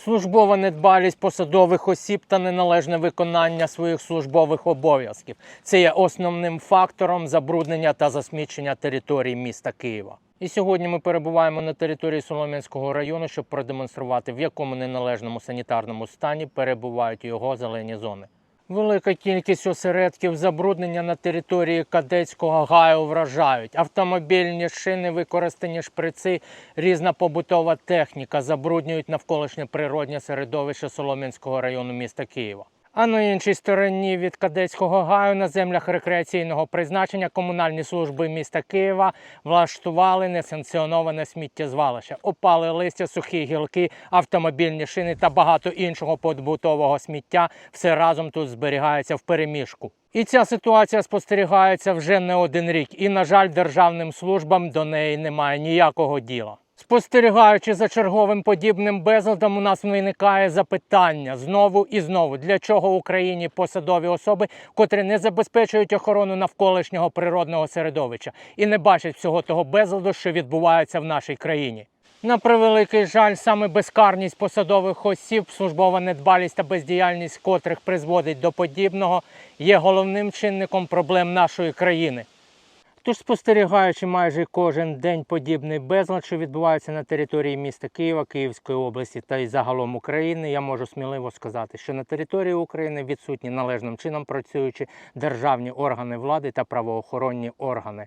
службова недбалість посадових осіб та неналежне виконання своїх службових обов'язків. Це є основним фактором забруднення та засмічення території міста Києва. І сьогодні ми перебуваємо на території Солом'янського району, щоб продемонструвати, в якому неналежному санітарному стані перебувають його зелені зони. Велика кількість осередків забруднення на території Кадетського гаю вражають. Автомобільні шини, використані шприци, різна побутова техніка забруднюють навколишнє природнє середовище Солом'янського району міста Києва. А на іншій стороні від Кадетського гаю на землях рекреаційного призначення комунальні служби міста Києва влаштували несанкціоноване сміттєзвалище, опали листя, сухі гілки, автомобільні шини та багато іншого побутового сміття все разом тут зберігається в переміжку. І ця ситуація спостерігається вже не один рік. І, на жаль, державним службам до неї немає ніякого діла. Спостерігаючи за черговим подібним безладом, у нас виникає запитання знову і знову, для чого Україні посадові особи, котрі не забезпечують охорону навколишнього природного середовища і не бачать всього того безладу, що відбувається в нашій країні. На превеликий жаль, саме безкарність посадових осіб, службова недбалість та бездіяльність котрих призводить до подібного, є головним чинником проблем нашої країни. Тож, спостерігаючи майже кожен день подібний безлад, що відбувається на території міста Києва, Київської області та й загалом України, я можу сміливо сказати, що на території України відсутні належним чином працюючі державні органи влади та правоохоронні органи.